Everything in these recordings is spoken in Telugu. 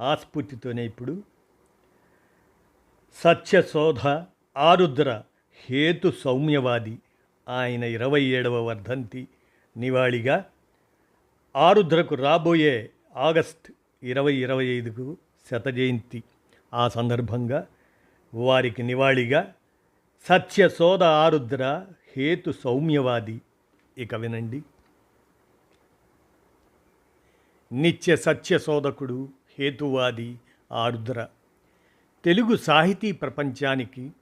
ఆస్ఫూర్తితోనే ఇప్పుడు. సత్యశోధ ఆరుద్ర హేతు సౌమ్యవాది ఆయన ఇరవై ఏడవ వర్ధంతి నివాళిగా ఆరుద్రకు రాబోయే ఆగస్ట్ ఇరవై ఇరవై ఐదుకు శత జయంతి ఆ సందర్భంగా వారికి నివాళిగా సత్యశోధ ఆరుద్ర హేతు సౌమ్యవాది. ఇక వినండి. నిత్య సత్యశోధకుడు హేతువాది ఆరుద్ర. తెలుగు సాహితీ ప్రపంచానికి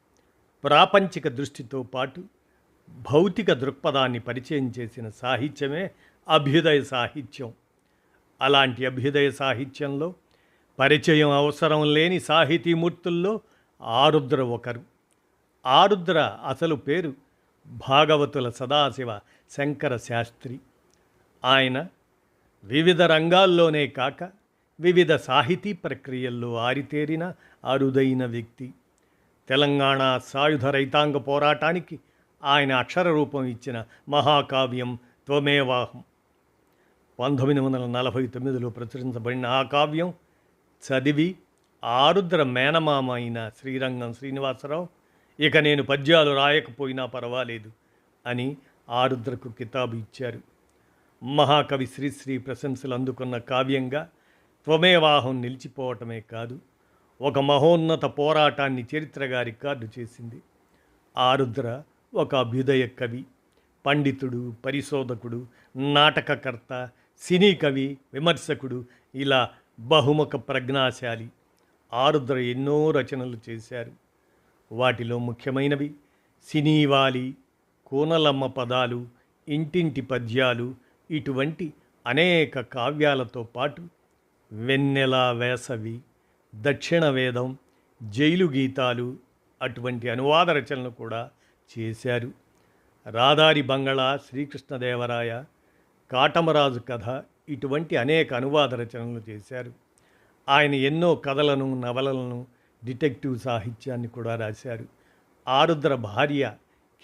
ప్రాపంచిక దృష్టితో పాటు భౌతిక దృక్పథాన్ని పరిచయం చేసిన సాహిత్యమే అభ్యుదయ సాహిత్యం. అలాంటి అభ్యుదయ సాహిత్యంలో పరిచయం అవసరం లేని సాహితీమూర్తుల్లో ఆరుద్ర ఒకరు. ఆరుద్ర అసలు పేరు భాగవతుల సదాశివ శంకర శాస్త్రి. ఆయన వివిధ రంగాల్లోనే కాక వివిధ సాహితీ ప్రక్రియల్లో ఆరితేరిన అరుదైన వ్యక్తి. తెలంగాణ సాయుధ రైతాంగ పోరాటానికి ఆయన అక్షర రూపం ఇచ్చిన మహాకావ్యం త్వమేవాహం. పంతొమ్మిది వందల నలభై తొమ్మిదిలో ప్రచురించబడిన ఆ కావ్యం చదివి ఆరుద్ర మేనమామ అయిన శ్రీరంగం శ్రీనివాసరావు ఇక నేను పద్యాలు రాయకపోయినా పర్వాలేదు అని ఆరుద్రకు కితాబు ఇచ్చారు. మహాకవి శ్రీశ్రీ ప్రశంసలు అందుకున్న కావ్యంగా త్వమేవాహం నిలిచిపోవటమే కాదు ఒక మహోన్నత పోరాటాన్ని చరిత్రగా రికార్డు చేసింది. ఆరుద్ర ఒక అభ్యుదయ కవి పండితుడు పరిశోధకుడు నాటకకర్త సినీ కవి విమర్శకుడు ఇలా బహుముఖ ప్రజ్ఞాశాలి. ఆరుద్ర ఎన్నో రచనలు చేశారు. వాటిలో ముఖ్యమైనవి సినీవాలి కూనలమ్మ పదాలు ఇంటింటి పద్యాలు ఇటువంటి అనేక కావ్యాలతో పాటు వెన్నెల వేసవి దక్షిణ వేదం జైలు గీతాలు అటువంటి అనువాద రచనలు కూడా చేశారు. రాదారి బంగళ శ్రీకృష్ణదేవరాయ కాటమరాజు కథ ఇటువంటి అనేక అనువాద రచనలు చేశారు. ఆయన ఎన్నో కథలను నవలలను డిటెక్టివ్ సాహిత్యాన్ని కూడా రాశారు. ఆరుద్ర భార్య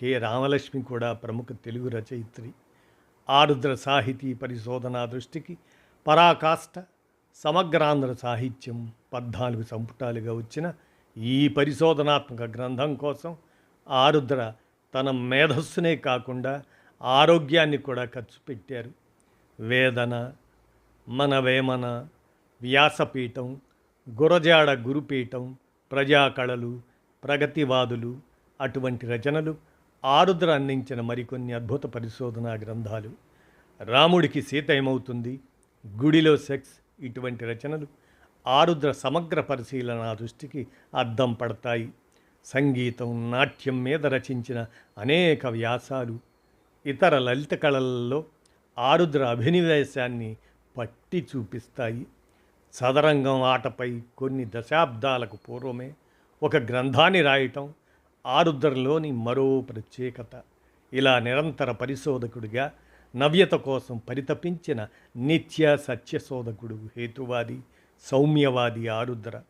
కె. రామలక్ష్మి కూడా ప్రముఖ తెలుగు రచయిత్రి. ఆరుద్ర సాహితీ పరిశోధన దృష్టికి పరాకాష్ట సమగ్రాంధ్ర సాహిత్యం పద్నాలుగు సంపుటాలుగా వచ్చిన ఈ పరిశోధనాత్మక గ్రంథం కోసం ఆరుద్ర తన మేధస్సునే కాకుండా ఆరోగ్యాన్ని కూడా ఖర్చు పెట్టారు. వేదన మన వేమన వ్యాసపీఠం గురజాడ గురుపీఠం ప్రజాకళలు ప్రగతివాదులు అటువంటి రచనలు ఆరుద్ర అందించిన మరికొన్ని అద్భుత పరిశోధనా గ్రంథాలు. రాముడికి సీత ఏమవుతుంది? గుడిలో సెక్స్ ఇటువంటి రచనలు ఆరుద్ర సమగ్ర పరిశీలన దృష్టికి అద్దం పడతాయి. సంగీతం నాట్యం మీద రచించిన అనేక వ్యాసాలు ఇతర లలిత కళలలో ఆరుద్ర అభినివేశాన్ని పట్టి చూపిస్తాయి. సదరంగం ఆటపై కొన్ని దశాబ్దాలకు పూర్వమే ఒక గ్రంథాన్ని రాయటం ఆరుద్రలోని మరో ప్రత్యేకత. ఇలా నిరంతర పరిశోధకుడిగా నవ్యత కోసం పరితపించిన నిత్య సత్యశోధకుడు హేతువాది సౌమ్యవాది ఆరుద్ర.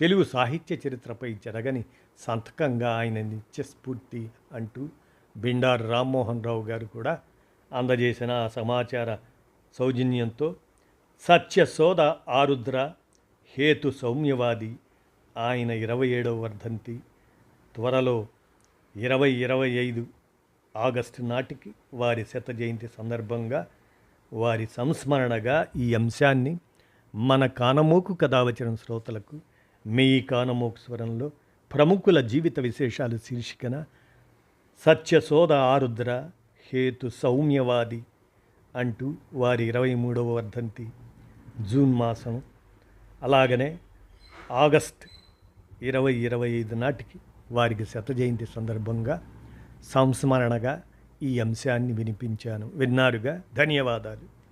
తెలుగు సాహిత్య చరిత్రపై జరగని సంతకంగా ఆయన నిత్యస్ఫూర్తి అంటూ బిండారు రామ్మోహన్ రావు గారు కూడా అందజేసిన ఆ సమాచార సౌజన్యంతో సత్యశోధ ఆరుద్ర హేతు సౌమ్యవాది ఆయన ఇరవై ఏడవ వర్ధంతి త్వరలో ఇరవై ఇరవై ఐదు ఆగస్టు నాటికి వారి శత జయంతి సందర్భంగా వారి సంస్మరణగా ఈ అంశాన్ని మన కానమోకు కథావచనం శ్రోతలకు మీ కానమోకు స్వరంలో ప్రముఖుల జీవిత విశేషాలు శీర్షికన సత్యశోధ ఆరుద్ర హేతు సౌమ్యవాది అంటూ వారి ఇరవై మూడవ వర్ధంతి జూన్ మాసం అలాగనే ఆగస్ట్ ఇరవై ఇరవై ఐదు నాటికి వారికి శత జయంతి సందర్భంగా సంస్మరణగా ఈ అంశాన్ని వినిపించాను. విన్నారుగా? ధన్యవాదాలు.